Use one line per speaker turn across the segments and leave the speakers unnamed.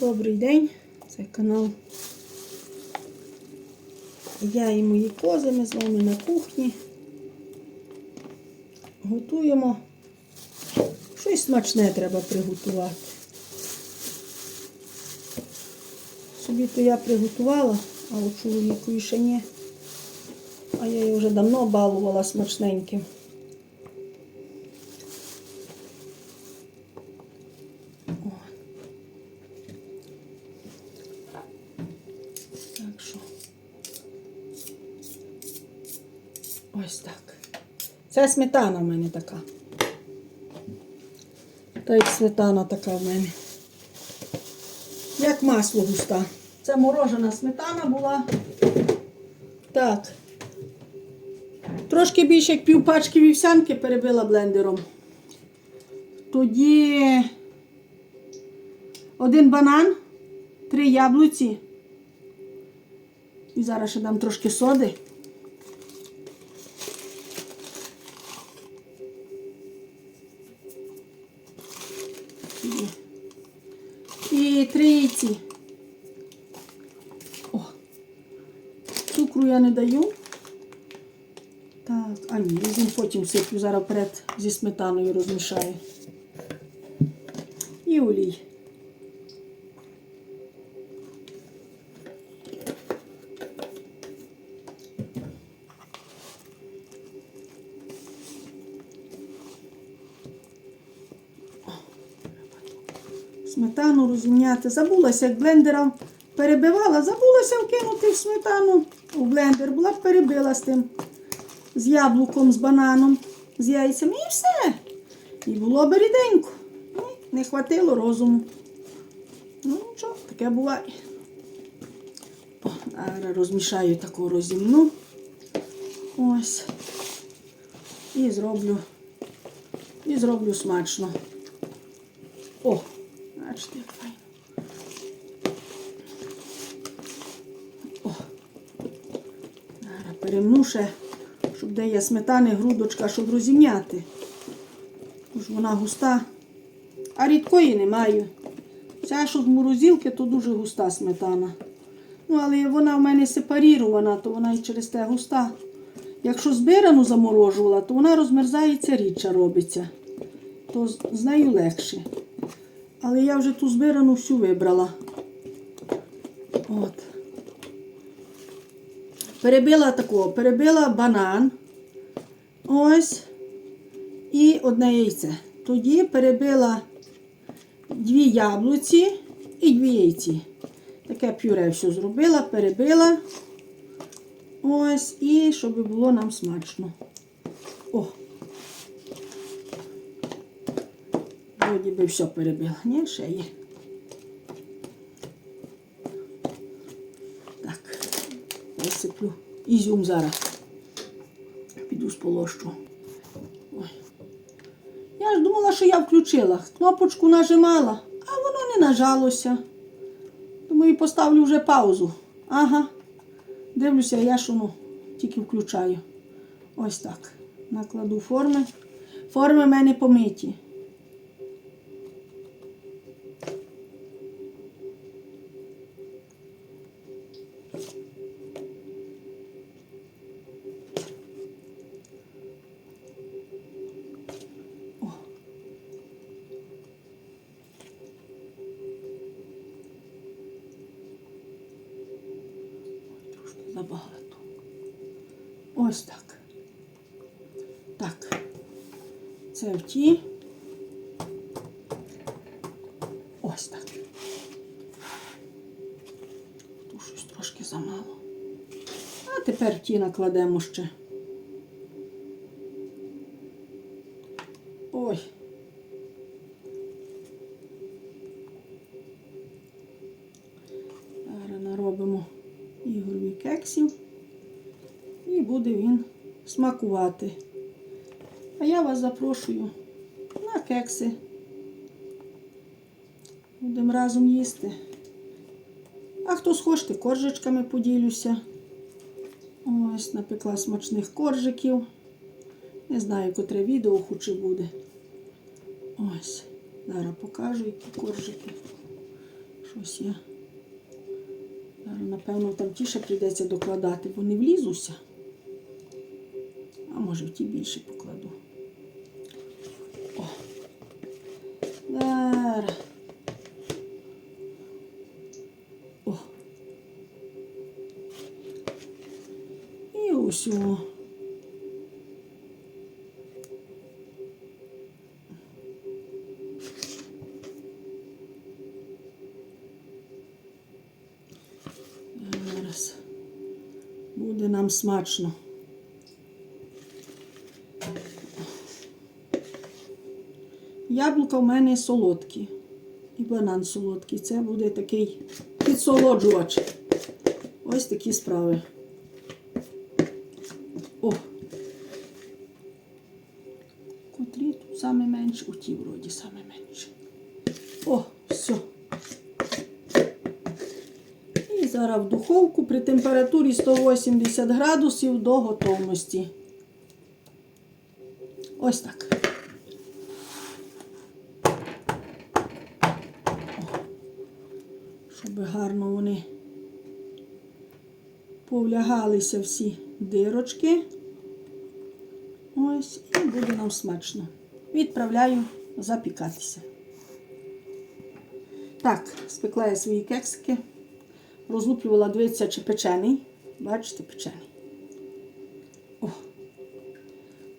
Добрий день, це канал. Я і мої кози, ми з вами на кухні. Готуємо. Щось смачне треба приготувати. Собі то я приготувала, а от чоловіку ще ні. А я її вже давно балувала смачненьким. О. Так що. Ось так. Це сметана в мене така. Та як сметана така в мене. Як масло густа. Це морожена сметана була. Так. Трошки більше як пів пачки вівсянки перебила блендером. Тоді один банан, три яблуці. І зараз ще дам трошки соди. Даю. Так, а ні, візьму потім всиплю, зараз вперед зі сметаною розмішаю. І олій. Сметану розміняти. Забулася, як блендером перебивала, забулася вкинути в сметану у блендер. Була б перебила з тим, з яблуком, з бананом, з яйцями і все. І було б ріденько. Ні, Не хватило розуму. Ну, нічого, таке буває. О, розмішаю таку розімну. Ось. І зроблю. І зроблю смачно. О, бачите, як файно. Зараз ще, щоб де є сметани, грудочка, щоб розім'яти. Тож вона густа. А рідкої не маю. Ця, що з морозилки, то дуже густа сметана. Ну, але вона в мене сепарірована, то вона і через те густа. Якщо збирану заморожувала, то вона розмерзається рідча робиться. То з нею легше. Але я вже ту збирану всю вибрала. От. Перебила такого, перебила банан. Ось. І одне яйце. Тоді перебила дві яблуці і дві яйці. Таке пюре все зробила, перебила. Ось, і щоб було нам смачно. О! Вроді би все перебила. Ні, ще є. Висиплю ізюм зараз. Піду сполощу. Ой. Я ж думала, що я включила. Кнопочку нажимала, а воно не нажалося. Думаю, поставлю вже паузу. Ага. Дивлюся, я ж воно тільки включаю. Ось так. Накладу форми. Форми в мене помиті. Трошки забагато. Ось так. Так. Це в ті. Ось так. Тут щось трошки замало. А тепер ті накладемо ще. І буде він смакувати. А я вас запрошую на кекси. Будемо разом їсти. А хто схочете, коржичками поділюся. Ось, напекла смачних коржиків. Не знаю, котре відео хоче буде. Ось. Зараз покажу, які коржики. Щось я. Зараз, напевно, там тіше прийдеться докладати, бо не влізуся. Може в ті більше покладу. О. Зараз. О. І усю. Зараз. Буде нам смачно. Яблука в мене солодкі. І банан солодкий. Це буде такий підсолоджувач. Ось такі справи. О! Котрі тут саме менше, у ті вроді саме менше. О, все. І зараз в духовку при температурі 180 градусів до готовності. Ось так. О, Щоб гарно вони повлягалися всі дирочки. Ось, і буде нам смачно. Відправляю запікатися. Так, спекла я свої кексики. Розлуплювала, дивіться, чи печений. Бачите, печений. О,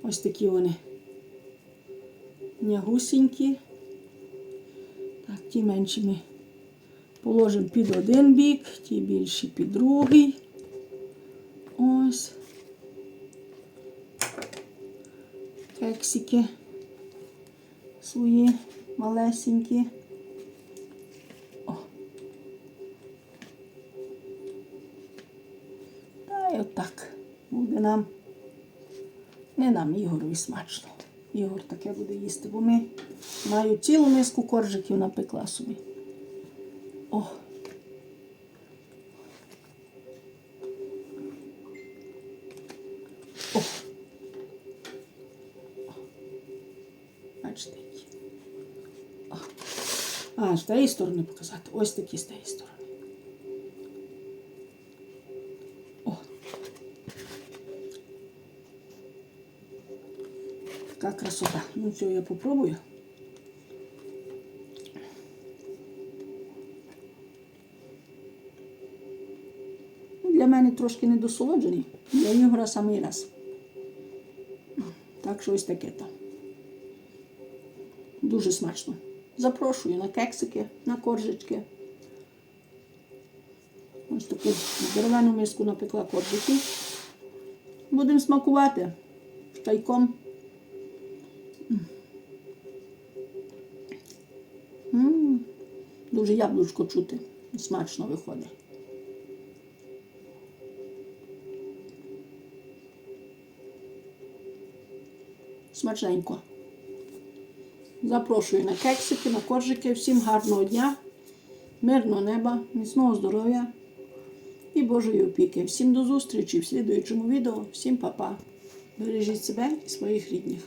ось такі вони нягусінькі. Так, ті менші ми положимо під один бік, ті більші під другий. Ось. Кексики свої малесенькі. О. Та й отак буде нам. Не нам, Ігорові смачно. Ігор таке буде їсти, бо ми маю цілу миску коржиків напекла собі. О. О. Бачите. які. А, з тієї сторони показати. Ось такі з тієї сторони. О. Красота. Ну все, я попробую. Трошки недосолоджений. Для Ігора самий раз. Так що ось таке то. Дуже смачно. Запрошую на кексики, на коржички. Ось таку дерев'яну миску напекла коржики. Будемо смакувати з чайком. Дуже яблучко чути. Смачно виходить. Смачненько. Запрошую на кексики, на коржики. Всім гарного дня, мирного неба, міцного здоров'я і Божої опіки. Всім до зустрічі в слідуючому відео. Всім па-па. Бережіть себе і своїх рідних.